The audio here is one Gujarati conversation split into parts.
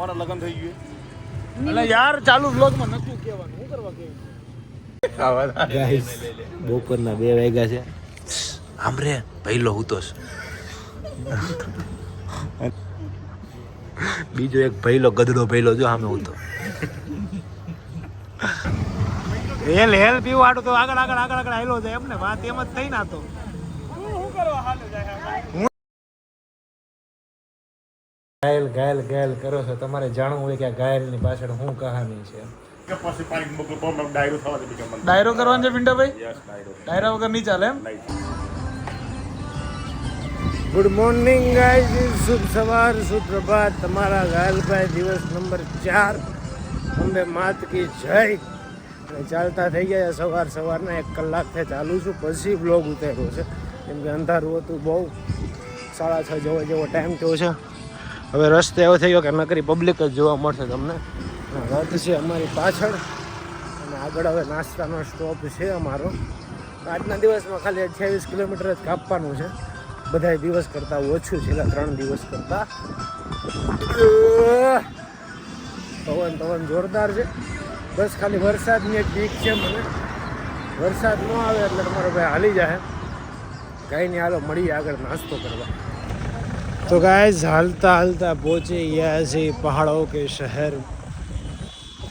ઓના લગન થઈ ગયું? એટલે યાર ચાલુ વ્લોગમાં નતું કહેવાનું. શું કરવા કેવું ગાઈસ બપોરના બે વાગ્યા છે. આમ રે પહેલો હું બીજો એક ભૈલો ગધડો ભૈલો જો સામે હું તો. હેલ હેલ પીવું આટું તો આગળ આગળ આગળ આગળ આવેલો છે એમને વાત એમ જ થઈ ના તો. ઘાયલ ઘાયલ ઘાયલ કરો છો. તમારે જાણવું હોય કે આ ઘાયલની પાછળ શું કહાની છે. ડાયરો થવા દે બીજા મને ડાયરો કરવાનો છે પિન્ટાભાઈ યસ ડાયરા વગર નહીં ચાલે એમ? ગુડ મોર્નિંગ ગાઈઝ શુભ સવાર સુપ્રભાત તમારા ઘાયલભાઈ દિવસ નંબર ચાર. અંબે માત કી જય. અને ચાલતા થઈ ગયા સવાર સવારના એક કલાકથી ચાલુ છું. પછી બ્લોગ ઉતાર્યો છે. કેમ કે અંધારું હતું બહુ. સાડા છ જેવો જેવો ટાઈમ થયો છે. હવે રસ્તે એવો થઈ ગયો કે નકરી પબ્લિક જ જોવા મળશે તમને. રથ છે અમારી પાછળ. અને આગળ હવે નાસ્તાનો સ્ટોપ છે અમારો. આજના દિવસમાં ખાલી અઠ્યાવીસ કિલોમીટર જ કાપવાનું છે. બધા દિવસ કરતાં ઓછું છેલ્લા ત્રણ દિવસ કરતાં. પવન પવન જોરદાર છે. બસ ખાલી વરસાદની એક બીક છે મને. વરસાદ ન આવે એટલે તમારો ભાઈ હાલી જાય કાંઈ નહીં, હાલો, મળીએ આગળ નાસ્તો કરવા. तो गाइस हालता हालता पहुंचे यहाँ से पहाड़ों के शहर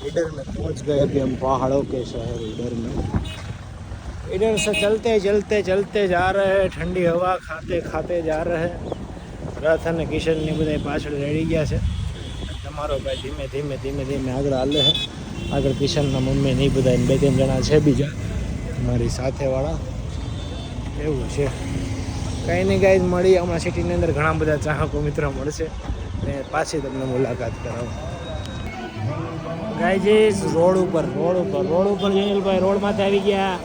इधर में पहुंच गए अभी हम पहाड़ों के शहर इधर में इधर से चलते चलते चलते जा रहे हैं ठंडी हवा खाते खाते जा रहे हैं રથ અને કિશનની બધા પાછળ રેડી ગયા છે તમારો ભાઈ ધીમે ધીમે ધીમે ધીમે આગળ હાલે છે આગળ કિશનના મમ્મી નહીં બધા બે ત્રણ જણા છે બીજા મારી સાથેવાળા એવું છે કંઈ નહીં ગાઈઝ મળી હમણાં સિટીની અંદર ઘણા બધા ચાહકો મિત્રો મળશે. ને પાછી તમને મુલાકાત કરાવું. ગાઈજીસ રોડ ઉપર રોડ ઉપર રોડ ઉપર જયલભાઈ રોડ માથે આવી ગયા.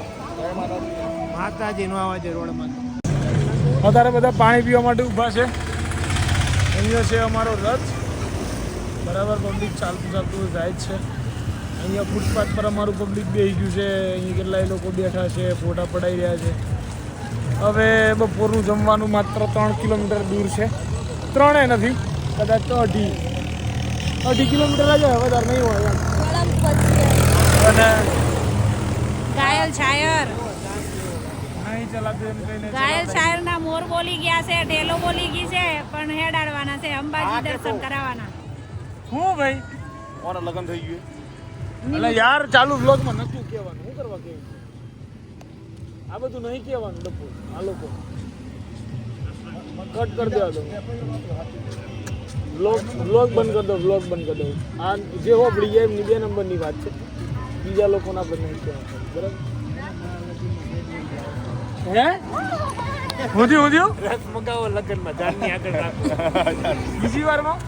માતાજી નો આવા છે રોડમાં. અત્યારે બધા પાણી પીવા માટે ઊભા છે. અહીંયા છે અમારો રથ. બરાબર પબ્લિક ચાલતું ચાલતું જાય છે. અહીંયા ફૂટપાથ પર અમારું પબ્લિક બેસી ગયું છે. અહીંયા કેટલાય લોકો બેઠા છે, ફોટા પડાઈ રહ્યા છે. હવે બપોરનું જમવાનું માત્ર ત્રણ કિલોમીટર દૂર છે. ત્રણે નથી કદાચ તો અઢી. અઢી કિલોમીટર જ હોય વધારે નહીં હોય. અને ઘાયલ શાયર. ઘાયલ શાયર ના મોર બોલી ગયા છે ઢેલો બોલી ગઈ છે પણ હેડાડવાના છે અંબાજી દર્શન કરાવવાના. હું ભાઈ? ઓના લગ્ન થઈ ગયું? એટલે યાર ચાલુ વ્લોગમાં નતું કહેવાનું. શું કરવા કેવું આ બધું નહીં કહેવાનું ડબ્બુ. આ લોકો. કટ કરી દેવા દો વ્લોગ વ્લોગ બંધ કરી દો વ્લોગ બંધ કરી દો આ જે હોપડી જાય એમની બે નંબરની વાત છે. બીજા લોકોને પર નહીં કહેવાનું. બરાબર? હે? થયું રથ મગાવો લગ્નમાં જાનની આગળ રાખો. બીજી વારમાં?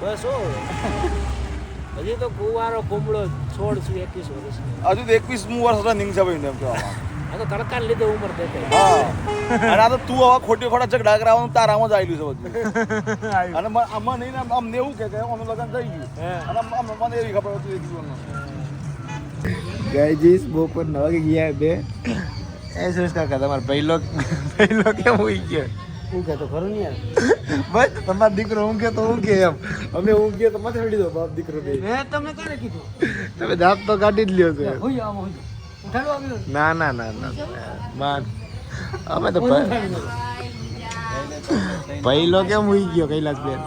બસ હો. હજી તો કુવારો કુમળો છોડ એકવીસ વર્ષ. હજુ તો એકવીસ મુ વર્ષ રનિંગ છે ભાઈ એમ કહેવામાં. આ તો તડકાને લીધે ઉંમર દેતે હા. અને આ તો તું હવે ખોટી ખોટા ઝઘડા કરાવવાનું તારામાં જ આવેલું છે બધું. અને આમાં નહીં ને અમને એવું કે આનું લગન થઈ ગયું. અને મને એવી ખબર હતી એક ગાયજીસ બપોર નવ ગયા બે. એ સુરેશ કાકા તમારો પહેલો પહેલો કેમ હોઈ ગયો? હું તો ખરું યાર. બસ તમારો દીકરો ઊંઘે તો ઊંઘે એમ. અમે ઊંઘીએ તો માથે ચડી દો બાપ દીકરો બે. મેં તમને કોને કીધું. તમે દાંત તો કાઢી જ લ્યો છો હોય હોય ઉઠાડો આવ્યો ના ના ના ના માન. અમે તો પહેલો કેમ ઉઈ ગયો કૈલાસ બેન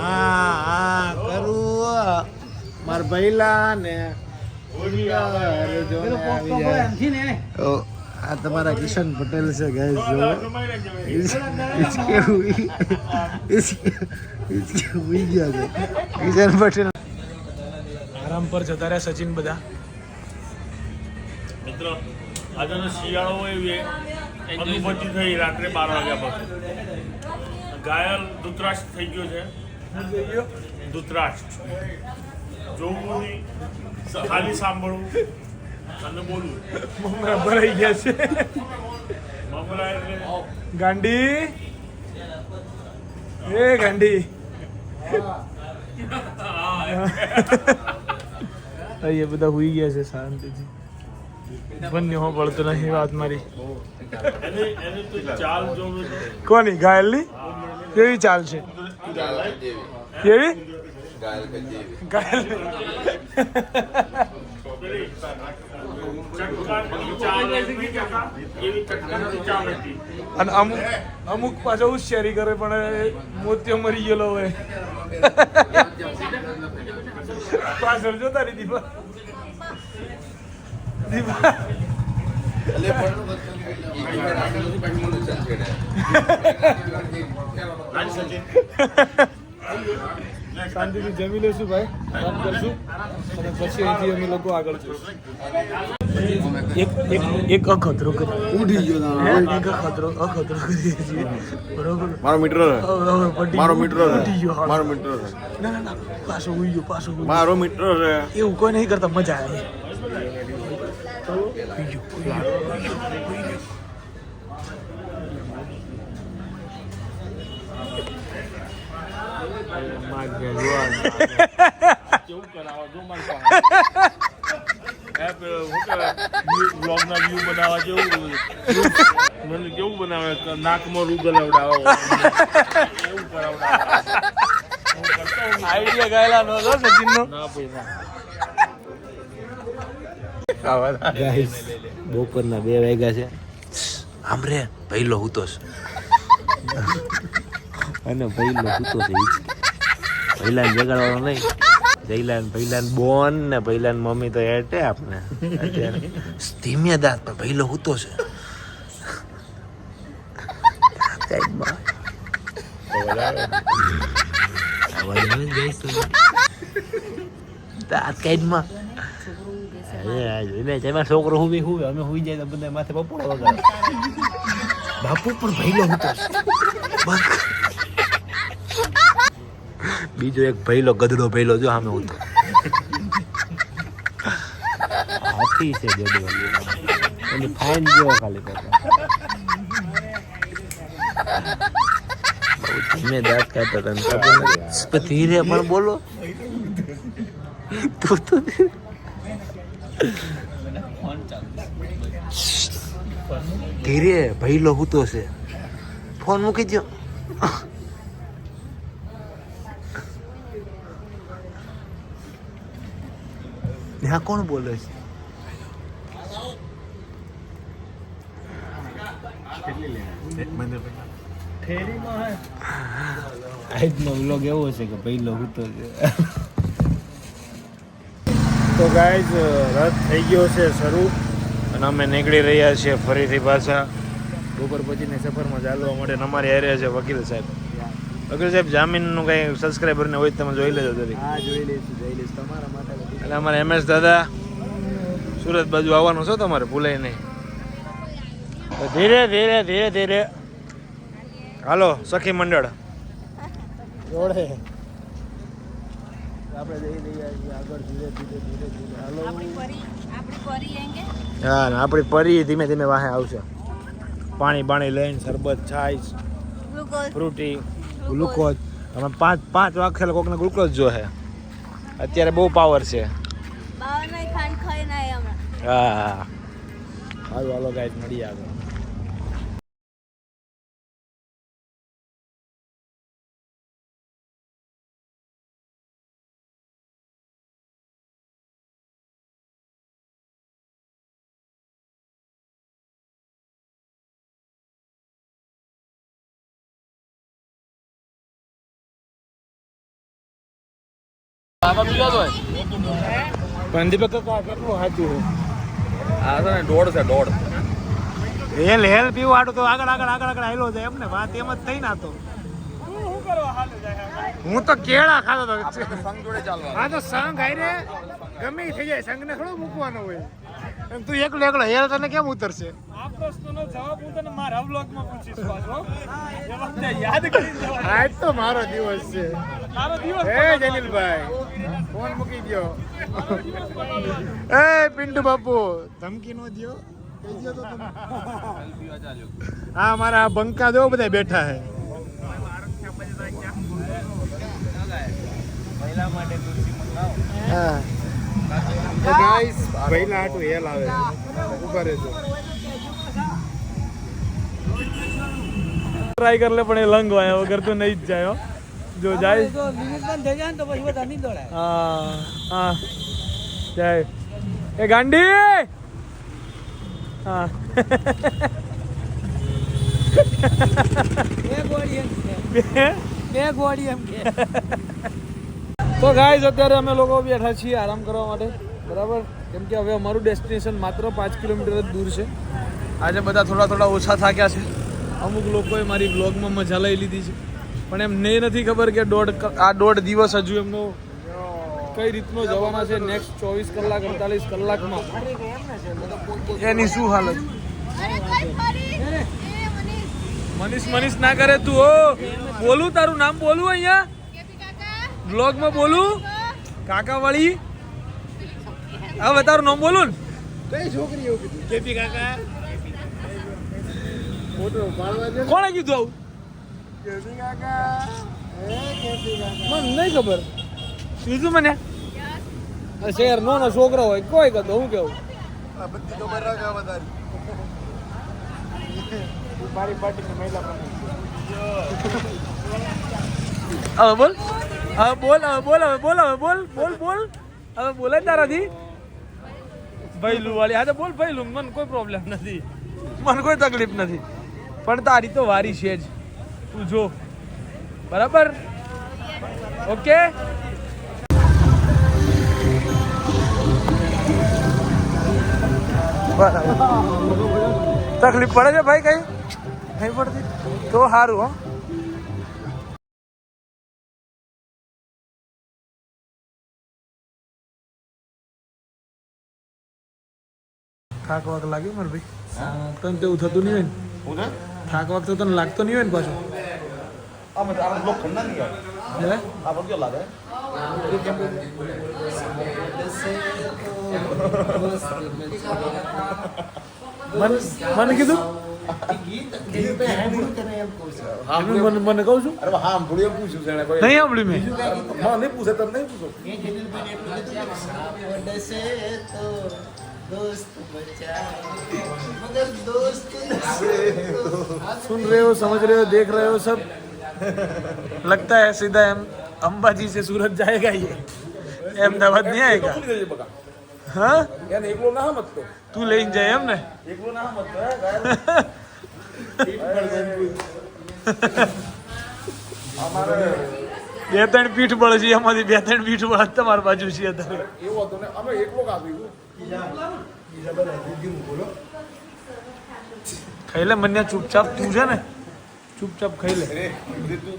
હા હા કરું. મારા ભૈલા ને જોને આવી ને. આ તમારા કિશન પટેલ છે ગાઈસ જો ઇસકે હુઈ ઇસકે હુઈ ગયા છે. કિશન પટેલ. આરામ પર જતા રહ્યા સચિન બધા. મિત્રો આજનો શિયાળો એવી અનુભૂતિ થઈ રાત્રે બાર વાગ્યા પછી. ઘાયલ ધૂતરાષ્ટ્ર થઈ ગયો છે. ધૂતરાષ્ટ્ર. જોવું ખાલી સાંભળવું. મમરા ભરાઈ ગયા છે. મમરા એટલે ગાંડી. એ ગાંડી. અહીંયા બધા હુઈ ગયા છે શાંતિથી. બંને હું પડતો નહીં વાત મારી. કોની ઘાયલની કેવી ચાલ છે? કેવી? ઘાયલ અને અમુક અમુક પાછો હોશિયારી કરે પણ મોતિયો મરી ગયેલો હોય. પાછળ જોતા રહી દીપા. દીપા. શાંતિથી જમી લેશું ભાઈ. કામ કરશું. અને પછી અહીંથી અમે લોકો આગળ જઈશું. એક એક એક અખતરો કરી. ઉઠી ગયો એક અખતરો અખતરો બરોબર? મારો પટી મારો મિત્ર મીટર પટી ગયો મારો મીટર ના ના ના પાછો ઉઈ ગયો પાછો મારો મીટર છે એવું કોઈ નહીં કરતા મજા આવે. કેવું કરાવો જો મારી પાસે. એ પેલો શું કહેવાય view- vlog ના વ્યૂ બનાવવા જેવું મને કેવું બનાવે? નાકમાં રૂ ગલાવડાવો. એવું કરાવડાવે. આઈડિયા ગાયલા નો હતો સચિન ના ભાઈ ના. ગાઈસ બપોરના બે વાગ્યા છે. આમ રે પહેલો હૂતો છે. અને પહેલો હું તો ઈ જગાડવાનો નહીં. જઈલાન પહેલાન બોન ને પહેલાન મમ્મી તો એટે આપને અત્યારે ધીમે દાંત પણ પહેલો હૂતો છે સાઈડમાં. અવાજ આવે ને ગાઈસ તમને? દાંત કાઢમાં એને તેમાં છોકરો હુવી હુવે અમે હુઈ જાય તો બધા માથે પપોડો વગાડે બાપુ પણ ભૈલો હતો બીજો એક ભૈલો ગધડો ભૈલો જો સામે ઉતો હાથી છે ગધડો એની ફાઇન જો ખાલી બહુ ધીમે દાંત નથી પણ ધીરે પણ બોલો. તું તો ધીરે. ધીરે ભૈલો હૂતો છે. ફોન મૂકી દો ત્યાં કોણ બોલે છે આજનો વ્લોગ એવો છે કે પહેલો હૂતો તો ગાઈઝ રથ થઈ ગયો છે શરૂ અને અમે નીકળી રહ્યા છીએ ફરીથી પાછા. બપોર પછીની સફરમાં ચાલવા માટે અમારી એરિયા છે વકીલ સાહેબ. વકીલ સાહેબ જામીનનું કંઈ સબસ્ક્રાઈબરને હોય તમે જોઈ લેજો જરી હા જોઈ લઈશું જોઈ લઈશ. તમારા માટે એટલે અમારે એમએસ દાદા સુરત બાજુ આવવાનું છો તમારે ભૂલાય નહીં. તો ધીરે ધીરે ધીરે ધીરે. હાલો સખી મંડળ. જોડે આપણે જઈ રહ્યા આગળ ધીરે ધીરે ધીરે ધીરે. હાલો. આપણી પરી આપણી પરી એંગે? હા ને આપણી પરી ધીમે ધીમે વાહે આવશે. પાણી બાણી લઈને શરબત છાશ ફ્રુટી ફ્રૂટી. ગ્લુકોઝ અમે પાંચ પાંચ વાગશે કોકને ગ્લુકોઝ જોહે. અત્યારે બહુ પાવર છે. હા હાલો ગાઈડ મળી હમણાં પણ દીપક કાકા કેટલું સાચું આ તો ને દોઢ છે દોઢ. હેલ હેલ પીવું આડું તો આગળ આગળ આગળ આગળ હાલો જાય. એમ ને વાત એમ જ થઈ ના તો. હું તો કેળા ખાતો તો સંગ જોડે ચાલવા. હા તો સંઘ આઈને ગમે થઈ જાય સંઘ ને થોડો મૂકવાનો હોય. અને તું એકલો એકલો હેર તને કેમ ઉતરશે? આ પ્રશ્નનો જવાબ હું તને મારા વ્લોગમાં પૂછીશ પાછો. યાદ કરી આજ તો મારો દિવસ છે. મારો દિવસ હે જલીલભાઈ ફોન મૂકી દો એ પિન્ટુ બાપુ ધમકી નો દ્યો. તો હા મારા બંકા જો બધા બેઠા હે. હા. તો ગાઈસ પહેલા હાટું હેલ આવે. ઊભા રહેજો. ટ્રાય કર લે પણ એ લંગ વાયા વગર તો નહીં જ જાય જો જાય. તો લિમિટ બંધ થઈ જાય ને તો પછી બધા નહીં દોડાય. હા હા. જાય. એ ગાંડી! હા. બે ગોળી એમ બે ગોળી એમ કે. તો ગાઈઝ અત્યારે અમે લોકો બેઠા છીએ આરામ કરવા માટે. બરાબર? કેમ કે હવે અમારું ડેસ્ટિનેશન માત્ર પાંચ કિલોમીટર જ દૂર છે. આજે બધા થોડા થોડા ઓછા થાક્યા છે. અમુક લોકોએ મારી બ્લોગમાં મજા લઈ લીધી છે. પણ એમને એ નથી ખબર કે દોઢ આ દોઢ દિવસ હજુ એમનો કઈ રીતનો જવાના છે. નેક્સ્ટ ચોવીસ કલાક, અડતાલીસ કલાકમાં. એની શું હાલત? મનીષ મનીષ ના કરે તું ઓ બોલું તારું નામ, બોલું અહીંયા? બ્લોગમાં બોલું? કાકા વાળી? હવે તારું નામ બોલું ને? કઈ છોકરી એવું કીધું? કેપી કાકા. ફોટો પાડવા કોણે કીધું આવું? કેપી કાકા. હે કેપી કાકા. મને નહીં ખબર. કીધું મને? શહેર નો નો છોકરો હોય કોઈ કહો હું કેવું? આ બધી તો બરાબર વધારી મારી પાર્ટીની મહિલા હવે બોલ. હવે બોલ હવે બોલ હવે બોલ હવે બોલ બોલ બોલ. હવે બોલે તારાથી. ભૈલું વાળી હા તો બોલ ભૈલું મને કોઈ પ્રોબ્લેમ નથી. મને કોઈ તકલીફ નથી. પણ તારી તો વારી છે જ. તું જો. બરાબર? ઓકે બરાબર. તકલીફ પડે છે ભાઈ કઈ? નહીં પડતી? તો સારું હો. થાક વાક લાગે મારે ભાઈ? તને તેવું થતું નહીં હોય ને? થાક વાક તો તને લાગતો નહીં હોય ને પાછું? મને મને કીધું? એમ મને મને કહું છું? અરે હા થોડી પૂછ્યું છે કોઈ. નહીં સાંભળ્યું મેં. હા નહીં પૂછે તમને નહીં પૂછો. सुन रहे हो समझ रहे हो देख रहे हो सब लगता है सीधा हम अंबाजी से सूरत जाएगा ये अहमदाबाद नहीं आएगा ભૂલી જજે બકા हाँ એને એકલો ના મત તો तू ले जाए हम ने એકલો ના મત તો હે ગાયબ. અમારે બે ત્રણ પીઠ બળ છે એમાંથી બે ત્રણ પીઠ બળ તમારી બાજુ છે અત્યારે એવું હતું ને અમે એકલો કાપ્યું ખાઈ લે મને ચૂપચાપ તું છે ને? ચૂપચાપ ખાઈ લે.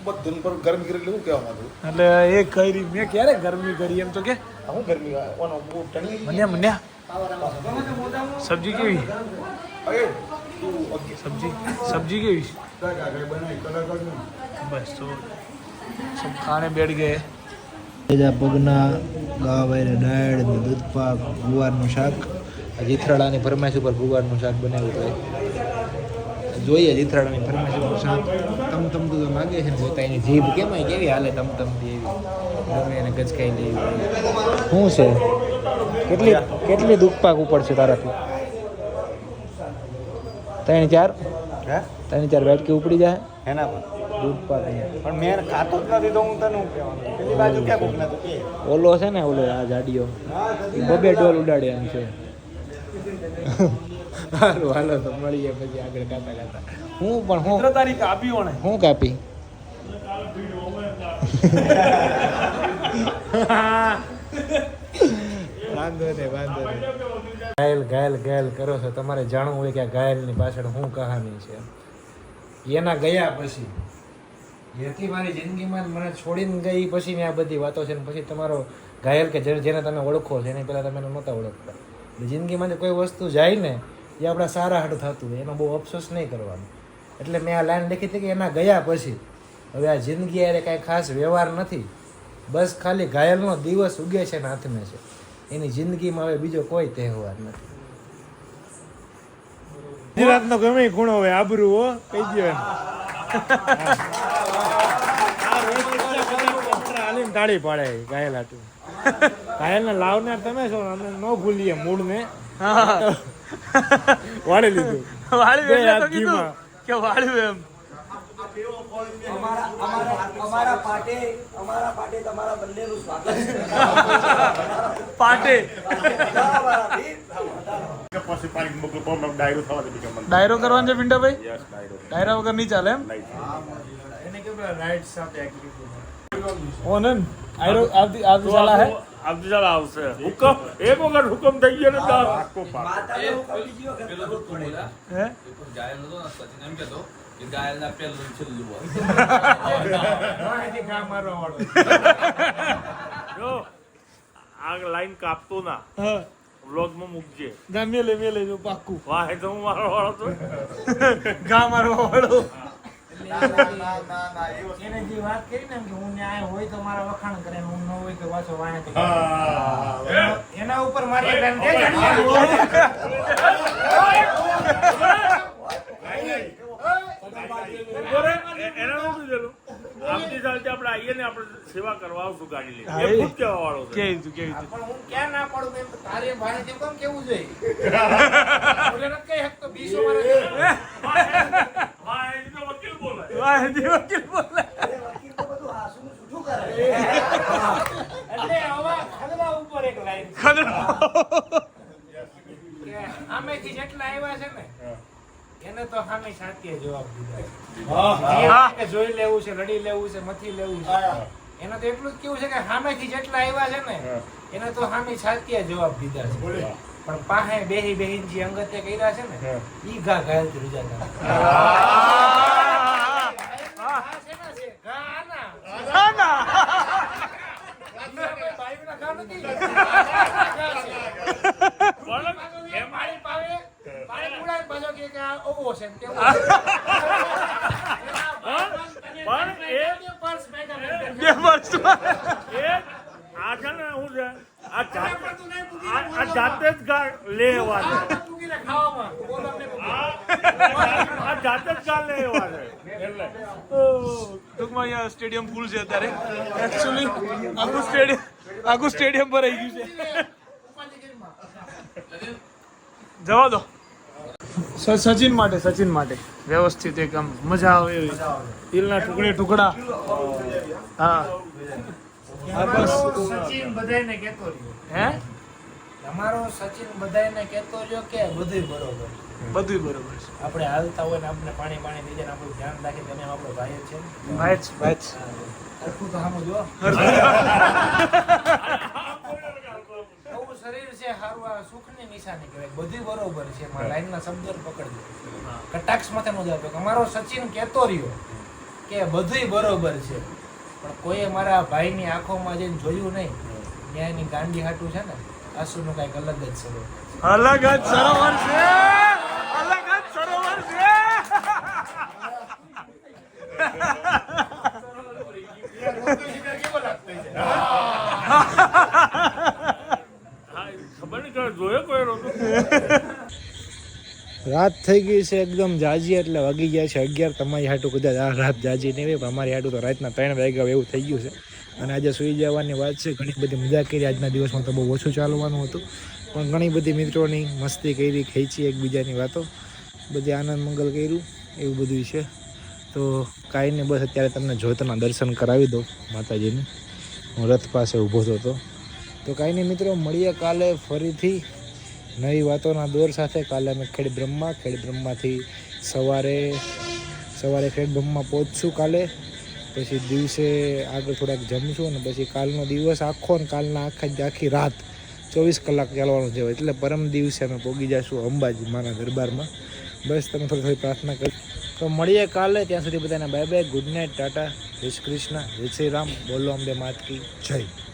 બધું પર ગરમી કરી લેવું કેવા માંગુ? એટલે એ કરી મેં ક્યારે ગરમી કરી એમ તો કે? હું ગરમી ઓનો બહુ ટણી મન્યા મન્યા સબ્જી કેવી? અરે તું સબ્જી સબ્જી કેવી? બસ તો સબ ખાને બેઠ ગયે. પગના ગાવાયરે દાળ દૂધ પાક ગુવારનું શાક. જીથરાળાની ફરમાઈશ ઉપર ગુવારનું શાક બનાવ્યું હોય જોઈએ જીથરાળાની ફરમાઈશ ઉપર શાક. તમ તમ તો માગે છે જોતા એની જીભ કેમ હોય કેવી હાલે તમ તમ એવી? ગમે એને ગચકાઈ લેવી શું છે? કેટલી કેટલી દુઃખપાક પાક ઉપર છે તારાથી? ત્રણ ચાર? હે? ત્રણ ચાર બેટકી ઉપડી જાય? એના પર. દૂધ પાક પણ મેં ખાતો જ નથી તો હું તને કહેવાનું? પેલી બાજુ ક્યાં કોક નતું કે. ઓલો છે ને ઓલો આ જાડીઓ. બબે ડોલ ઉડાડે એમ છે. હાલો હાલો તો મળીએ પછી આગળ ગાતા ગાતા. હું પણ હું તારી કાપી ઓણે. હું કાપી? વાંધો નહીં વાંધો નહીં. ઘાયલ ઘાયલ ઘાયલ કરો છો. તમારે જાણવું હોય કે આ ઘાયલની પાછળ શું કહાની છે. એના ગયા પછી જેથી મારી જિંદગીમાં મને છોડીને ગઈ પછી મેં આ બધી વાતો છે ને પછી તમારો ઘાયલ કે જેને તમે ઓળખો છો એને પહેલાં તમે નહોતા ઓળખતા. એટલે જિંદગીમાંથી કોઈ વસ્તુ જાય ને એ આપણા સારા હાટું થતું હોય એનો બહુ અફસોસ નહીં કરવાનો. એટલે મેં આ લાઈન લખી હતી કે એના ગયા પછી હવે આ જિંદગી યારે કાંઈ ખાસ વ્યવહાર નથી. બસ ખાલી ઘાયલનો દિવસ ઉગે છે ને હાથમે છે. એની જિંદગીમાં હવે બીજો કોઈ તહેવાર નથી. ગુજરાતનો ગમે ગુણ હોય આબરૂ હો કહી દો એમ હાલીને તાળી પાડે ઘાયલ હાટું ઘાયલને લાવનાર તમે છો અમે ન ભૂલીએ મૂળને. વાળી લીધું. વાળી કીધું. કે વાળ્યું એમ. પાટે ડાયરો કરવાનો છે પિન્ટાભાઈ ડાયરા. વગર નહીં ચાલે એમ? ઓનન આયરો આવતી આવતી સાલા હે? આવતી ચાલ આવશે. હુકમ એક વખત હુકમ થઈ ગયો ને તો આખો પાક. હે? જો આ લાઈન કાપતો ના. હા. વ્લોગમાં મૂકજે. ગા મેલે મેલે જો પાક્કું વાહ એ તો હું મારો વાળો તો ગા મારો વાળો. એને જે વાત કરી ને કે હું ન્યાય હોય તો મારા વખાણ કરે હું ન હોય તો વાંચો વાણે એના ઉપર મારી આપણે આવીએ ને આપણે સેવા કરવા આવશું ગાડી લઈને એ વાળો છે કેવી તું પણ હું ક્યાં ના પાડું એમ તારે ભાણે જેમ કેમ કેવું જોઈએ? ઓલે મારે વકીલ બોલાય. વાહ દી વકીલ બોલે એટલે આવા ખદડા ઉપર એક લાઈન. કે આમેથી જેટલા આવ્યા છે ને એને તો સામે સાચીએ જવાબ દીધા. કે જોઈ લેવું છે લડી લેવું છે મથી લેવું છે. એને તો એટલું જ કેવું છે કે સામેથી જેટલા આવ્યા છે ને એને તો સામે સાચીએ જવાબ દીધા છે. પણ પાસે બેહી બેહીન જે અંગતે કર્યા છે ને ઈ ઘા ઘાયલથી રૂજા જાત જ લેવા આ જાતે જ ગા લેવા છે. એટલે. ટૂંકમાં અહીંયા સ્ટેડિયમ ફૂલ છે અત્યારે. એકચ્યુઅલી આખું સ્ટેડિયમ આખું સ્ટેડિયમ ભરાઈ ગયું છે. જવા દો. સચિન માટે સચિન માટે. વ્યવસ્થિત એક આમ મજા આવે એવી. તિલના ટુકડે ટુકડા. હા. હા બસ. સચિન બધાને કહેતો હે? તમારો સચિન બધાયને કહેતો રહ્યો કે બધું બરોબર બધું બરોબર છે. આપણે હાલતા હોય ને આપણે પાણી પાણી દીધે આપણું ધ્યાન રાખે તમે આપણો ભાઈ છે. ભાઈ જ, ભાઈ જ. હરખું તો સામો જો. શરીર છે સારું આ સુખની નિશાની કહેવાય. બધું બરોબર છે. મારા લાઈનના શબ્દો પકડજો. કટાક્ષ માથે નો જવાબ કે અમારો સચિન કહેતો રહ્યો કે બધુંય બરોબર છે. પણ કોઈએ મારા ભાઈની આંખોમાં જઈને જોયું નહીં. ત્યાં એની ગાંડી હાટું છે ને આંસુનું કાંઈક અલગ જ છે. અલગ જ સરોવર છે! અલગ જ સરોવર છે! હા ખબર નહીં કે જોયો કોઈ નહોતો રાત થઈ ગઈ છે એકદમ જાજી એટલે વાગી ગયા છે અગિયાર. તમારી હાટું કદાચ આ રાત જાજી નહીં હોય પણ અમારી હાટું તો રાતના ત્રણ વાગ્યા એવું થઈ ગયું છે. અને આજે સૂઈ જવાની વાત છે. ઘણી બધી મજા કરી. આજના દિવસમાં તો બહુ ઓછું ચાલવાનું હતું. પણ ઘણી બધી મિત્રોની મસ્તી કરી, ખેંચી એકબીજાની વાતો. બધી આનંદ મંગલ કર્યું. એવું બધું છે. તો કાંઈ નહીં, બસ અત્યારે તમને જોતના દર્શન કરાવી દો માતાજીને. હું રથ પાસે ઊભો હતો. તો કાંઈ નહીં મિત્રો, મળીએ કાલે ફરીથી નવી વાતોના દોર સાથે. કાલે અમે ખેડ બ્રહ્મા, ખેડ બ્રહ્માથી સવારે સવારે ખેડ બ્રહ્મા પહોંચશું કાલે. પછી દિવસે આગળ થોડાક જમશું અને પછી કાલનો દિવસ આખો ને કાલના આખા જ આખી રાત ચોવીસ કલાક ચાલવાનું છે. એટલે પરમ દિવસે અમે પોગી જઈશું અંબાજી મારા દરબારમાં. બસ તમે થોડી થોડી પ્રાર્થના કરી. તો મળીએ કાલે. ત્યાં સુધી બધાને bye bye good night tata જય શ્રી કૃષ્ણ જય શ્રી રામ બોલો અંબે માત કી. જય.